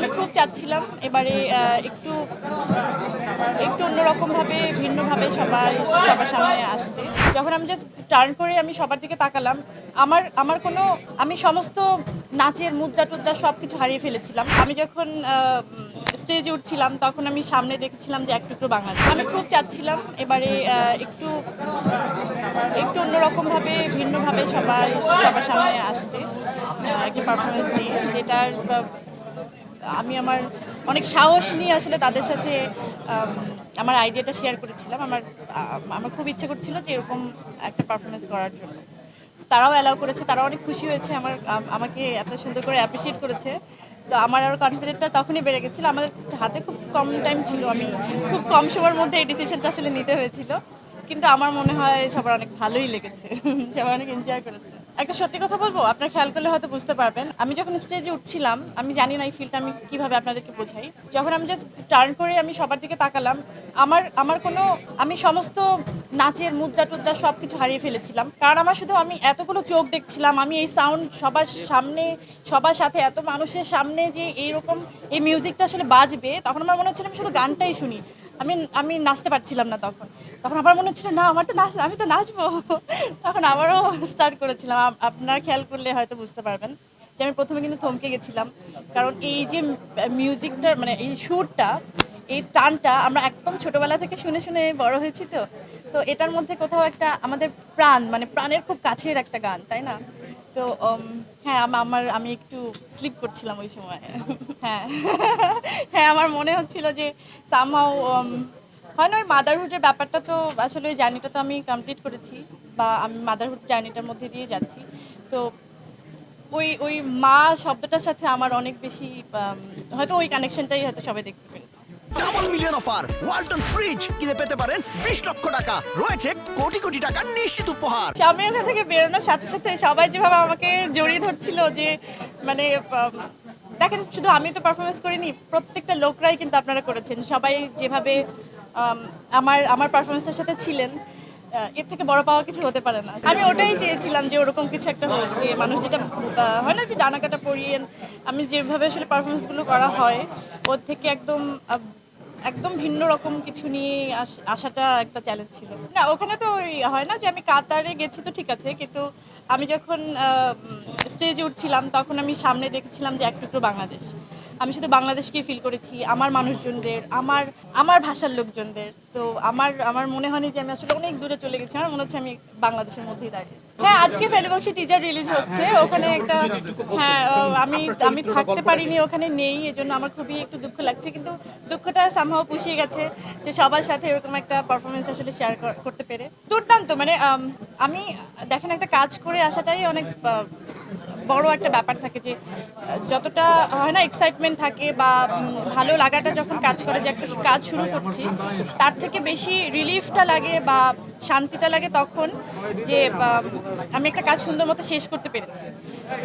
আমি খুব চাচ্ছিলাম এবারে একটু একটু অন্যরকমভাবে, ভিন্নভাবে সবাই, সবার সামনে আসতে। যখন আমি জাস্ট টার্ন করে আমি সবার দিকে তাকালাম, আমার আমার কোনো, আমি সমস্ত নাচের মুদ্রা টুদ্রা সব কিছু হারিয়ে ফেলেছিলাম। আমি যখন স্টেজে উঠছিলাম, তখন আমি সামনে দেখেছিলাম যে এক টুকরো বাংলাদেশ আমি খুব চাচ্ছিলাম এবারে একটু একটু অন্যরকমভাবে, ভিন্নভাবে সবাই, সবার সামনে আসতে একটা পারফরমেন্স দিয়ে, যেটার আমি আমার অনেক সাহস নিয়ে আসলে তাদের সাথে আমার আইডিয়াটা শেয়ার করেছিলাম। আমার আমার খুব ইচ্ছে করছিল যে এরকম একটা পারফরমেন্স করার জন্য। তারাও অ্যালাউ করেছে, তারাও অনেক খুশি হয়েছে, আমার আমাকে এত সুন্দর করে অ্যাপ্রিসিয়েট করেছে। তো আমার আরও কনফিডেন্টটা তখনই বেড়ে গেছিল। আমাদের হাতে খুব কম টাইম ছিল, আমি খুব কম সময়ের মধ্যে এই ডিসিশনটা আসলে নিতে হয়েছিল। কিন্তু আমার মনে হয় সবার অনেক ভালোই লেগেছে সবাই অনেক এনজয় করেছে। একটা সত্যি কথা বলব? আপনার খেয়াল করলে হয়তো বুঝতে পারবেন। আমি যখন স্টেজে উঠছিলাম, আমি জানি না এই ফিলটা আমি কীভাবে আপনাদেরকে বোঝাই। যখন আমি জাস্ট টার্ন করে আমি সবার দিকে তাকালাম, আমার আমার কোনো, আমি সমস্ত নাচের, মুদ্রা টুদ্রা সব কিছু হারিয়ে ফেলেছিলাম। কারণ আমার শুধু আমি এতগুলো চোখ দেখছিলাম, আমি এই সাউন্ড সবার সামনে, সবার সাথে এত মানুষের সামনে যে এইরকম এই মিউজিকটা আসলে বাজবে, তখন আমার মনে হচ্ছিল আমি শুধু গানটাই শুনি। আমি আমি নাচতে পারছিলাম না তখন। তখন আবার মনে হচ্ছিল, না, আমার তো নাচ, আমি তো নাচবো। তখন আবারও স্টার্ট করেছিলাম। আপ- আপনারা খেয়াল করলে হয়তো বুঝতে পারবেন যে আমি প্রথমে কিন্তু থমকে গেছিলাম। কারণ এই যে মিউজিকটার মানে এই সুরটা, এই টানটা আমরা একদম ছোটবেলা থেকে শুনে শুনে বড় হয়েছি তো। তো এটার মধ্যে কোথাও একটা আমাদের প্রাণ মানে প্রাণের খুব কাছের একটা গান, তাই না? তো হ্যাঁ আমার, আমি একটু স্লিপ করছিলাম ওই সময়। হ্যাঁ হ্যাঁ আমার মনে হচ্ছিল যে সামহাও হয় না ওই মাদারহুডের ব্যাপারটা তো আসলে ওই জার্নিটা তো আমি কমপ্লিট করেছি বা আমি মাদারহুড জার্নিটার মধ্যে দিয়ে যাচ্ছি। তো ওই ওই মা শব্দটার সাথে আমার অনেক বেশি হয়তো ওই কানেকশনটাই হয়তো সবাই দেখতে পেরেছে। Double million offer Walton fridge কিনে পেতে পারেন বিশ লক্ষ টাকা। রয়েছে কোটি কোটি টাকার নিশ্চিত উপহার। আমি ওখান থেকে বেরোনোর সাথে সাথে সবাই যেভাবে আমাকে জড়িয়ে ধরছিল যে মানে দেখেন শুধু আমি তো পারফরমেন্স করিনি প্রত্যেকটা লোকরাই কিন্তু আপনারা করেছেন। সবাই যেভাবে আমার আমার পারফরমেন্সের সাথে ছিলেন এর থেকে বড় পাওয়া কিছু হতে পারে না। আমি ওটাই চেয়েছিলাম যে ওরকম কিছু একটা হোক, যে মানুষ যেটা হয় না যে ডানাকাটা পরিয়ে আমি যেভাবে আসলে পারফরমেন্সগুলো করা হয়, ওর থেকে একদম একদম ভিন্ন রকম কিছু নিয়ে আস- আসাটা একটা চ্যালেঞ্জ ছিল। না, ওখানে তো হয় না যে আমি কাতারে গেছি তো ঠিক আছে, কিন্তু আমি যখন স্টেজে উঠছিলাম, তখন আমি সামনে দেখেছিলাম যে এক টুকরো বাংলাদেশ। আমি শুধু বাংলাদেশকেই ফিল করেছি আমার মানুষজনদের আমার আমার ভাষার লোকজনদের। তো আমার আমার মনে হয়নি যে আমি আসলে অনেক দূরে চলে গেছি। আমার মনে হচ্ছে আমি বাংলাদেশের মধ্যেই দাঁড়িয়ে হ্যাঁ আজকে ফেলিবক্সি টিজার রিলিজ হচ্ছে। ওখানে একটা হ্যাঁ ও, আমি আমি থাকতে পারিনি ওখানে নেই এজন্য আমার খুবই একটু দুঃখ লাগছে। কিন্তু দুঃখটা সামহাও পুষিয়ে গেছে যে সবার সাথে এরকম একটা পারফরমেন্স আসলে শেয়ার করতে পেরে। দুর্দান্ত মানে আমি দেখেন একটা কাজ করে আসাটাই অনেক বড় একটা ব্যাপার থাকে যে, যতটা হয় না এক্সাইটমেন্ট থাকে বা ভালো লাগাটা যখন কাজ করে যে একটা কাজ শুরু করছি, তার থেকে বেশি রিলিফটা লাগে বা শান্তিটা লাগে তখন যে আমি একটা কাজ সুন্দর মতো শেষ করতে পেরেছি।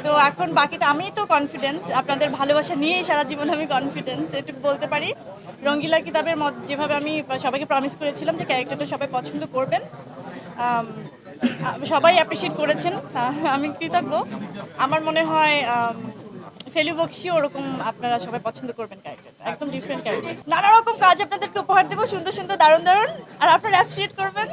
তো এখন বাকিটা আমি তো কনফিডেন্ট আপনাদের ভালোবাসা নিয়েই সারা জীবন আমি কনফিডেন্ট এটুকু বলতে পারি। রঙ্গিলা কিতাবের মত যেভাবে আমি সবাইকে প্রমিস করেছিলাম যে ক্যারেক্টারটা সবাই পছন্দ করবেন। সবাই অ্যাপ্রিসিয়েট করেছেন। আমি কৃতজ্ঞ। আমার মনে হয় ফেলু বক্সি ওরকম আপনারা সবাই পছন্দ করবেন ক্যারেক্টারটা একদম ডিফারেন্ট ক্যারেক্টার নানা রকম কাজ আপনাদেরকে উপহার দেবো। সুন্দর সুন্দর, দারুণ দারুণ। আর আপনারা অ্যাপ্রিসিয়েট করবেন।